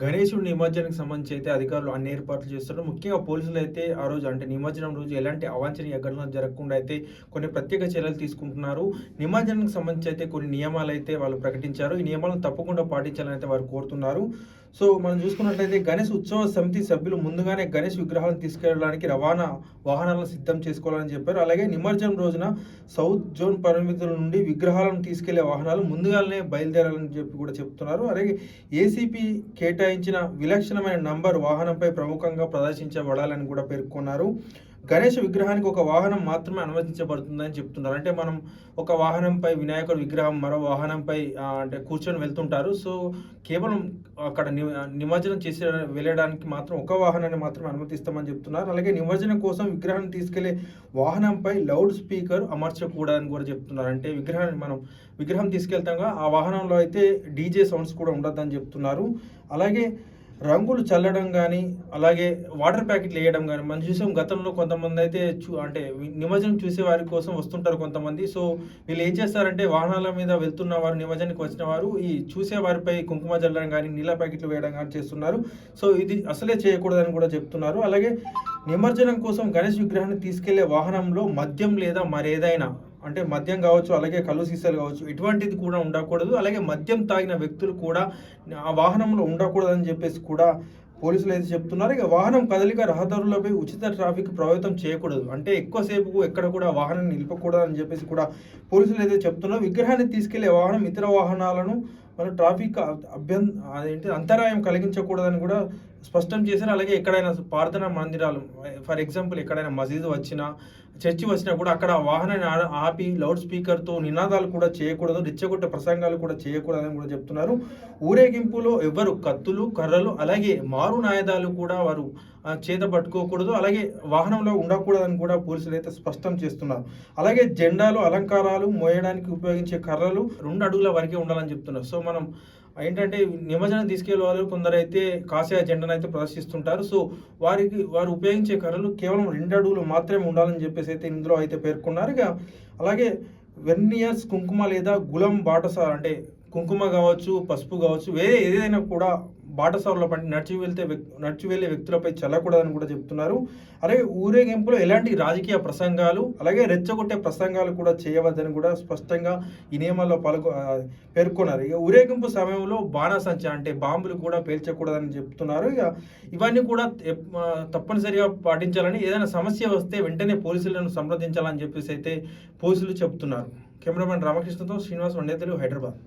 గణేశుడు నిమజ్జనానికి సంబంధించి అయితే అధికారులు అన్ని ఏర్పాట్లు చేస్తున్నారు. ముఖ్యంగా పోలీసులు అయితే ఆ రోజు అంటే నిమజ్జనం రోజు ఎలాంటి అవాంఛనీయ ఘటనలు జరగకుండా అయితే కొన్ని ప్రత్యేక చర్యలు తీసుకుంటున్నారు. నిమజ్జనానికి సంబంధించి అయితే కొన్ని నియమాలు అయితే వాళ్ళు ప్రకటించారు. ఈ నియమాలను తప్పకుండా పాటించాలని అయితే వారు కోరుతున్నారు. సో మనం చూసుకున్నట్లయితే గణేష్ ఉత్సవ సమితి సభ్యులు ముందుగానే గణేష్ విగ్రహాలను తీసుకెళ్ళడానికి రవాణా వాహనాలను సిద్ధం చేసుకోవాలని చెప్పారు. అలాగే నిమజ్జనం రోజున సౌత్ జోన్ పరిమితుల నుండి విగ్రహాలను తీసుకెళ్ళే వాహనాలు ముందుగానే బయలుదేరాలని చెప్పి కూడా చెప్తున్నారు. అలాగే ఏసీపీ కేటాయించిన విలక్షణమైన నంబర్ వాహనంపై ప్రముఖంగా ప్రదర్శించబడాలని కూడా పేర్కొన్నారు. గణేష్ విగ్రహానికి ఒక వాహనం మాత్రమే అనుమతించబడుతుందని చెప్తున్నారు. అంటే మనం ఒక వాహనంపై వినాయకుడు విగ్రహం మరో వాహనంపై అంటే కూర్చొని వెళ్తుంటారు. సో కేవలం అక్కడ ని- నిమజ్జనం చేసే వెళ్ళడానికి మాత్రం ఒక వాహనాన్ని మాత్రమే అనుమతిస్తామని చెప్తున్నారు. అలాగే నిమజ్జనం కోసం విగ్రహాన్ని తీసుకెళ్ళే వాహనంపై లౌడ్ స్పీకర్ అమర్చకూడదని కూడా చెప్తున్నారు. అంటే విగ్రహాన్ని మనం విగ్రహం తీసుకెళ్తాం ఆ వాహనంలో అయితే డీజే సౌండ్స్ కూడా ఉండొద్దని చెప్తున్నారు. అలాగే రంగులు చల్లడం కానీ అలాగే వాటర్ ప్యాకెట్లు వేయడం కానీ మనం చూసాం గతంలో కొంతమంది అయితే చూ అంటే నిమజ్జనం చూసే వారి కోసం వస్తుంటారు కొంతమంది. సో వీళ్ళు ఏం చేస్తారంటే వాహనాల మీద వెళ్తున్న వారు నిమజ్జనానికి వచ్చిన వారు ఈ చూసే వారిపై కుంకుమ చల్లడం కానీ నీళ్ళ ప్యాకెట్లు వేయడం కానీ చేస్తున్నారు. సో ఇది అసలే చేయకూడదని కూడా చెప్తున్నారు. అలాగే నిమజ్జనం కోసం గణేష్ విగ్రహాన్ని తీసుకెళ్ళే వాహనంలో మద్యం లేదా మరేదైనా అంటే మద్యం కావచ్చు అలాగే కళ్ళు సీసాలు కావచ్చు ఇటువంటిది కూడా ఉండకూడదు. అలాగే మద్యం తాగిన వ్యక్తులు కూడా ఆ వాహనంలో ఉండకూడదని చెప్పేసి కూడా పోలీసులు అయితే చెప్తున్నారు. ఇక వాహనం కదలిక రహదారులపై ఉచిత ట్రాఫిక్ ప్రభావితం చేయకూడదు. అంటే ఎక్కువసేపు ఎక్కడ కూడా వాహనం నిలపకూడదు అని చెప్పేసి కూడా పోలీసులు అయితే చెప్తున్నారు. విగ్రహాన్ని తీసుకెళ్ళే వాహనం ఇతర వాహనాలను మన ట్రాఫిక్ అభ్యం అదేంటి అంతరాయం కలిగించకూడదని కూడా స్పష్టం చేశారు. అలాగే ఎక్కడైనా ప్రార్థనా మందిరాలు ఫర్ ఎగ్జాంపుల్ ఎక్కడైనా మసీదు వచ్చినా చర్చి వచ్చినా కూడా అక్కడ వాహనాన్ని ఆపి లౌడ్ స్పీకర్తో నినాదాలు కూడా చేయకూడదు రెచ్చగొట్టే ప్రసంగాలు కూడా చేయకూడదని కూడా చెప్తున్నారు. ఊరేగింపులో ఎవరు కత్తులు కర్రలు అలాగే మారు నాయదాలు కూడా వారు చేత పట్టుకోకూడదు. అలాగే వాహనంలో ఉండకూడదని కూడా పోలీసులు అయితే స్పష్టం చేస్తున్నారు. అలాగే జెండాలు అలంకారాలు మోయడానికి ఉపయోగించే కర్రలు రెండు అడుగుల వరకే ఉండాలని చెప్తున్నారు. సో మనం ఏంటంటే నిమజ్జనం తీసుకెళ్ళే వాళ్ళు కొందరైతే కాషాయ జెండాను అయితే ప్రదర్శిస్తుంటారు. సో వారికి వారు ఉపయోగించే కర్రలు కేవలం రెండు అడుగులు మాత్రమే ఉండాలని చెప్పేసి అయితే ఇందులో అయితే పేర్కొన్నారు. ఇక అలాగే వెర్నియర్స్ కుంకుమ లేదా గులం బాటసార్ అంటే కుంకుమ కావచ్చు పసుపు కావచ్చు వేరే ఏదైనా కూడా బాటసారుల పని నడిచి వెళ్తే నడిచి వెళ్ళే వ్యక్తులపై చల్లకూడదని కూడా చెప్తున్నారు. అలాగే ఊరేగింపులో ఎలాంటి రాజకీయ ప్రసంగాలు అలాగే రెచ్చగొట్టే ప్రసంగాలు కూడా చేయవద్దని కూడా స్పష్టంగా ఈ నియమాల్లో పాల్గొ పేర్కొన్నారు. ఇక ఊరేగింపు సమయంలో బాణసంచ అంటే బాంబులు కూడా పేల్చకూడదని చెప్తున్నారు. ఇక ఇవన్నీ కూడా తప్పనిసరిగా పాటించాలని ఏదైనా సమస్య వస్తే వెంటనే పోలీసులను సంప్రదించాలని చెప్పేసి అయితే పోలీసులు చెప్తున్నారు. కెమెరామెన్ రామకృష్ణతో శ్రీనివాస్ వండేతలు హైదరాబాద్.